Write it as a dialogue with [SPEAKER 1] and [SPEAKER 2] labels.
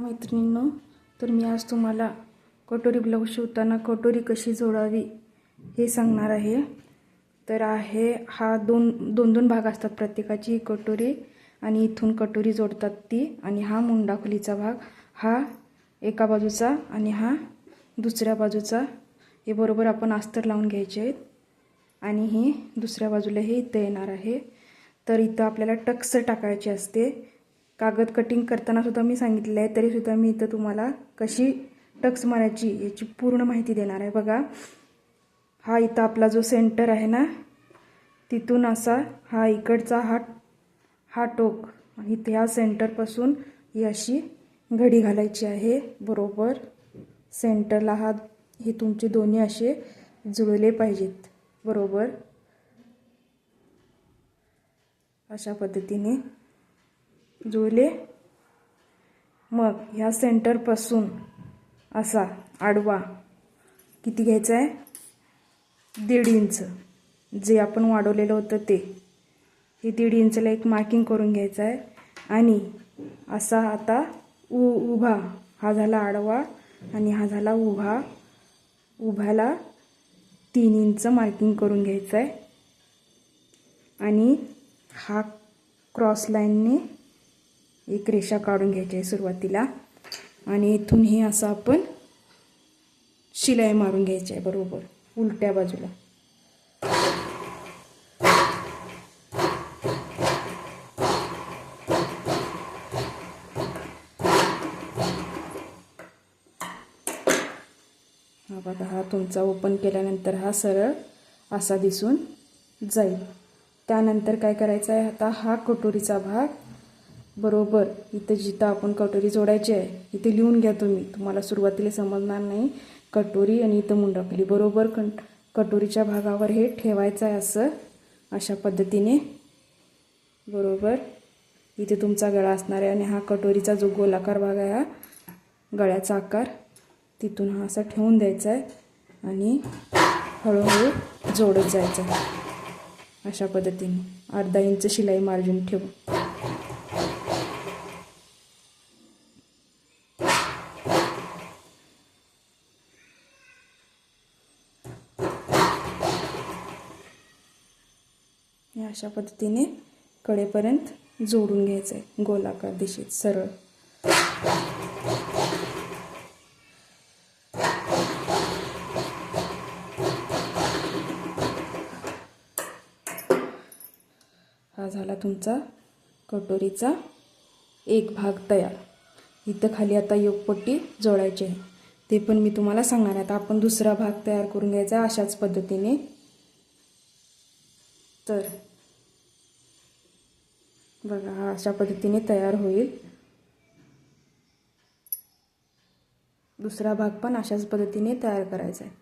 [SPEAKER 1] मैत्रिणींनो तर मी आज तुम्हाला कटोरी ब्लाऊज शिवताना कटोरी कशी जोडावी हे सांगणार आहे. तर आहे हा दोन दोन दोन भाग असतात प्रत्येकाची कटोरी आणि इथून कटोरी जोडतात ती आणि हा मुंडाखुलीचा भाग हा एका बाजूचा आणि हा दुसऱ्या बाजूचा. हे बरोबर आपण अस्तर लावून घ्यायचे आहेत आणि ही दुसऱ्या बाजूला हे इथं येणार आहे. तर इथं आपल्याला टक्स टाकायची असते. कागद कटिंग करताना सुद्धा मी सांगितलं आहे. तरीसुद्धा मी इथं तुम्हाला कशी टक्स मारायची याची पूर्ण माहिती देणार आहे. बघा हा इथं आपला जो सेंटर आहे ना तिथून असा हा इकडचा हा हा टोक आणि त्या ह्या सेंटरपासून ही अशी घडी घालायची आहे. बरोबर सेंटरला हा हे तुमचे दोन्ही असे जुळले पाहिजेत. बरोबर. अशा पद्धतीने जुळले मग ह्या सेंटरपासून असा आडवा किती घ्यायचा आहे दीड इंच जे आपण वाढवलेलं होतं ते. हे दीड इंचला एक मार्किंग करून घ्यायचं आहे आणि असा आता उ उभा. हा झाला आडवा आणि हा झाला उभा. उभ्याला तीन इंच मार्किंग करून घ्यायचं आहे आणि हा क्रॉस लाईनने एक रेषा काढून घ्यायची आहे सुरुवातीला. आणि इथून हे असं आपण शिलाई मारून घ्यायची आहे बरोबर. उलट्या बाजूला. हा बघा हा तुमचा ओपन केल्यानंतर हा सरळ असा दिसून जाईल. त्यानंतर काय करायचं आहे आता हा कटोरीचा भाग बरोबर इथं जिथं आपण कटोरी जोडायची आहे इथे लिहून घ्या तुम्ही. तुम्हाला सुरुवातीला समजणार नाही कटोरी आणि इथं मुंडकली. बरोबर कं कटोरीच्या भागावर हे ठेवायचं आहे असं अशा पद्धतीने. बरोबर इथे तुमचा गळा असणार आहे आणि हा कटोरीचा जो गोलाकार भाग आहे हा गळ्याचा आकार तिथून हा असा ठेवून द्यायचा आहे आणि हळूहळू जोडत जायचं आहे. अशा पद्धतीने. अर्धा इंच शिलाई मार्जिन ठेवू. अशा पद्धतीने कडेपर्यंत जोडून घ्यायचं आहे गोलाकार दिशेत सरळ. हा झाला तुमचा कटोरीचा एक भाग तयार. इथं खाली आता योगपट्टी जोडायची आहे. ते पण मी तुम्हाला सांगणार आहे. आता आपण दुसरा भाग तयार करून घ्यायचा आहे अशाच पद्धतीने. तर बघा हा अशा पद्धतीने तयार होईल. दुसरा भाग पण अशाच पद्धतीने तयार करायचा आहे.